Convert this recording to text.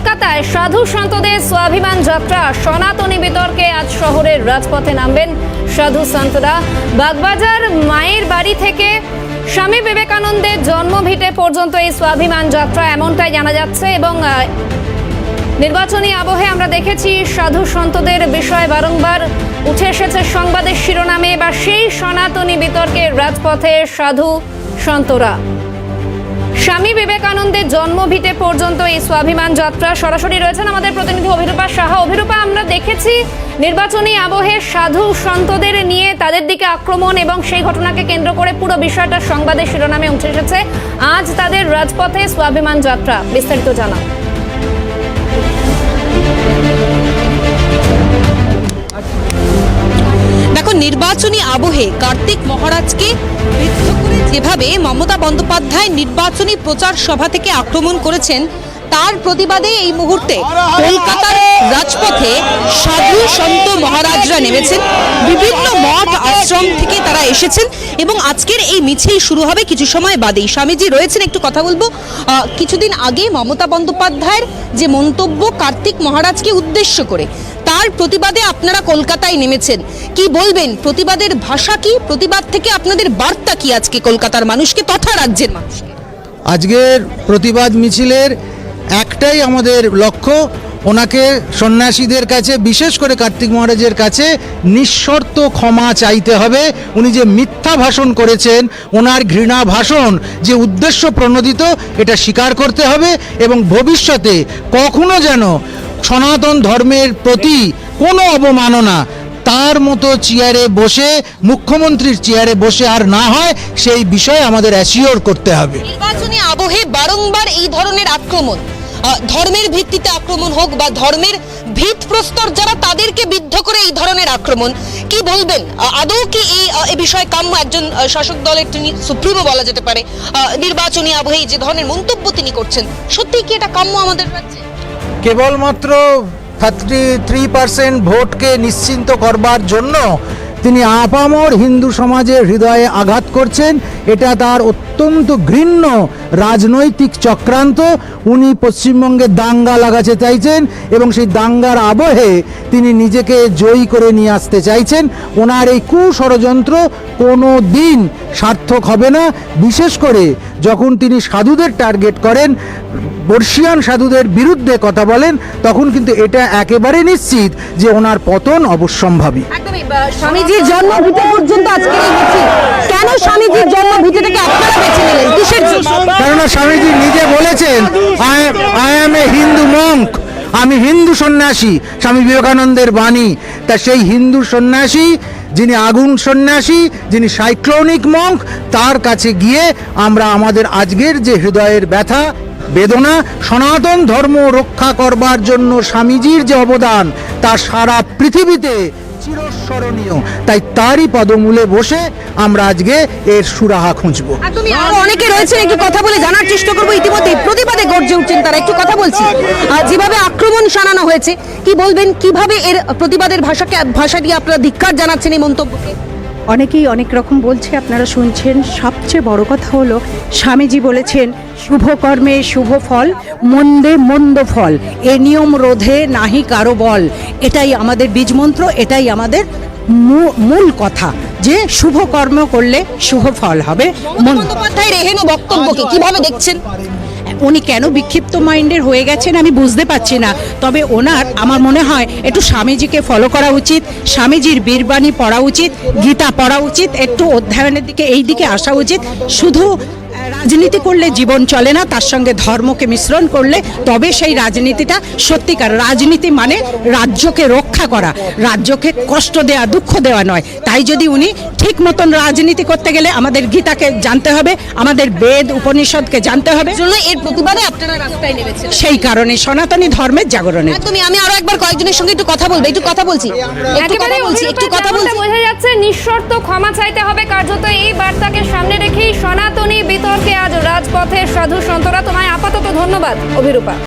কলকাতায় সাধু সন্তদের স্বাভিমান যাত্রা, সনাতনী বিতর্কে আজ শহরের রাজপথে নামবেন সাধু সন্তরা। বাগবাজার মায়ের বাড়ি থেকে স্বামী বিবেকানন্দের জন্মভিটে পর্যন্ত এই স্বাভিমান যাত্রা এমনটাই জানা যাচ্ছে এবং নির্বাচনী আবহে আমরা দেখেছি সাধু সন্তদের বিষয়ে বারংবার উঠে এসেছে সংবাদের শিরোনামে বা সেই সনাতনী বিতর্কে রাজপথে সাধু সন্তরা। বিবেকানন্দের জন্মভিটে পর্যন্ত এই স্বাভিমান যাত্রা। সরাসরি রয়েছেন আমাদের প্রতিনিধি অভিরূপা সাহা। অভিরূপা, আমরা দেখেছি নির্বাচনী আবহে সাধু সন্তদের নিয়ে তাদের দিকে আক্রমণ এবং সেই ঘটনাকে কেন্দ্র করে পুরো বিষয়টা সংবাদের শিরোনামে উঠে এসেছে। আজ তাদের রাজপথে স্বাভিমান যাত্রা। বিস্তারিত জানা দেখো, নির্বাচনী আবহে কার্তিক মহারাজকে যেভাবে মমতা বন্দ্যোপাধ্যায় নির্বাচনী প্রচার সভা থেকে আক্রমণ করেছেন, তার প্রতিবাদে এই মুহূর্তে কলকাতার রাজপথে সাধু সন্ত মহারাজরা নেমেছেন। বিভিন্ন মঠ আশ্রম থেকে তারা এসেছেন এবং আজকের এই মিছিল শুরু হবে কিছু সময় বাদেই। স্বামীজি রয়েছেন, একটু কথা বলব। কিছুদিন আগে মমতা বন্দ্যোপাধ্যায়ের যে মন্তব্য কার্তিক মহারাজকে উদ্দেশ্য করে তার প্রতিবাদে আপনারা কলকাতায় নেমেছেন। কি বলবেন? প্রতিবাদের ভাষা কি? প্রতিবাদ থেকে আপনাদের বার্তা কি আজকে কলকাতার মানুষকে তথা রাজ্যের মানুষকে? আজকের প্রতিবাদ মিছিলের একটাই আমাদের লক্ষ্য। ওনাকে সন্ন্যাসীদের কাছে, বিশেষ করে কার্তিক মহারাজের কাছে নিঃশর্ত ক্ষমা চাইতে হবে। উনি যে মিথ্যা ভাষণ করেছেন, ওনার ঘৃণা ভাষণ, যে উদ্দেশ্য প্রণোদিত, এটা স্বীকার করতে হবে এবং ভবিষ্যতে কখনো যেন সনাতন ধর্মের প্রতি কোনো অবমাননা, তার মতো চেয়ারে বসে, মুখ্যমন্ত্রীর চেয়ারে বসে আর না হয়, সেই বিষয়ে আমাদের অ্যাসিওর করতে হবে। নির্বাচনী আবহে বারংবার এই ধরনের আক্রমণ ধর্মের ভিত্তিতে আক্রমণ হোক বা ধর্মের ভিত প্রস্তর যারা তাদেরকে বিদ্ধ করে এই ধরনের আক্রমণ, কি বলবেন? আদৌ কি এই বিষয়ে কাম্য একজন শাসক দলের তিনি সুপ্রিমো বলা যেতে পারে? নির্বাচনী আবহে যে ধরনের মন্তব্য তিনি করছেন, সত্যিই কি এটা কাম্য আমাদের রাজ্যে? কেবলমাত্র থার্টি থ্রি পার্সেন্ট ভোটকে নিশ্চিন্ত করবার জন্য তিনি আপামর হিন্দু সমাজের হৃদয়ে আঘাত করছেন। এটা তার অত্যন্ত ঘৃণ্য রাজনৈতিক চক্রান্ত। উনি পশ্চিমবঙ্গে দাঙ্গা লাগাতে চাইছেন এবং সেই দাঙ্গার আবহে তিনি নিজেকে জয়ী করে নিয়ে আসতে চাইছেন। ওনার এই কুষড়যন্ত্র কোনো দিন সার্থক হবে না। বিশেষ করে যখন তিনি সাধুদের টার্গেট করেন বর্ষিয়ান সাধুদের বিরুদ্ধে কথা বলেন তখন কিন্তু এটা একেবারে নিশ্চিত যে ওনার পতন অবশ্যম্ভাবী। স্বামীজির জন্মভিটে পর্যন্ত আজকে কেন স্বামীজির জন্মভিটেটাকে আপনারা বেছে নিলেন? কিসের কেননা স্বামীজি নিজে বলেছেন I am a Hindu monk আমি হিন্দু সন্ন্যাসী স্বামী বিবেকানন্দের বাণী। তা সেই হিন্দু সন্ন্যাসী যিনি আগুন সন্ন্যাসী যিনি সাইক্লোনিক মঙ্ক তার কাছে গিয়ে আমরা আমাদের আজকের যে হৃদয়ের ব্যথা বেদনা, সনাতন ধর্ম রক্ষা করবার জন্য স্বামীজির যে অবদান, তা সারা পৃথিবীতে চিরস্মরণীয়। তাই তারই পদমূলে বসে আমরা আজকে এর সুরাহা খুঁজবো। একদমই আরও অনেকে রয়েছেন একটু কথা বলে জানার চেষ্টা করব। ইতিমধ্যে প্রতিবাদে গর্জে উঠছেন তারা। একটু কথা বলছি। যেভাবে আক্রমণ শানানো হয়েছে, কি বলবেন? কীভাবে এর প্রতিবাদের ভাষাকে ভাষা দিয়ে আপনারা ধিক্কার জানাচ্ছেন এই মন্তব্যকে? অনেকেই অনেক রকম বলছে, আপনারা শুনছেন, সবচেয়ে বড় কথা হলো, স্বামীজি বলেছেন, শুভ কর্মে শুভ ফল, মন্দে মন্দ ফল। এ নিয়ম রোধে নাহি কারও বল। এটাই আমাদের বীজমন্ত্র, এটাই আমাদের মূল কথা যে শুভ কর্ম করলে শুভ ফল হবে বন্দ্যোপাধ্যায়ের এহেন বক্তব্যকে কীভাবে দেখছেন? উনি কেন বিক্ষিপ্ত মাইন্ডের হয়ে গেছেন আমি বুঝতে পারছি না। তবে ওনার আমার মনে হয় একটু স্বামীজিকে ফলো করা উচিত, স্বামীজির বীরবাণী পড়া উচিত, গীতা পড়া উচিত, একটু অধ্যয়নের দিকে এই দিকে আসা উচিত। শুধু রাজনীতি করলে জীবন চলে না তার সঙ্গে ধর্মকে মিশ্রণ করলে তবে সেই রাজনীতিটা সত্যিকার। রাজনীতি মানে রাজ্যকে রক্ষা করা রাজ্যকে কষ্ট দেওয়া দুঃখ দেওয়া নয়। তাই যদি উনি ঠিক মতন রাজনীতি করতে গেলে আমাদের গীতাকে জানতে হবে আমাদের বেদ উপনিষদকে জানতে হবে। জন্য এর প্রতিবাদে আপনারা রাস্তায় নেমেছেন। সেই কারণে সনাতনী ধর্মের জাগরণে। একদমই আমি আরও একবার কয়েকজনের সঙ্গে একটু কথা বলব একটু কথা বলছি। একটু কথা বলছি একটু কথা বলছি। বোঝা যাচ্ছে নিঃশর্ত ক্ষমা চাইতে হবে কার্যত এই বার্তাকে সামনে রেখেই সনাতনী বিতর্কে আজ রাজপথে সাধু সন্তরা তোমায় আপাতত ধন্যবাদ অভিরূপা।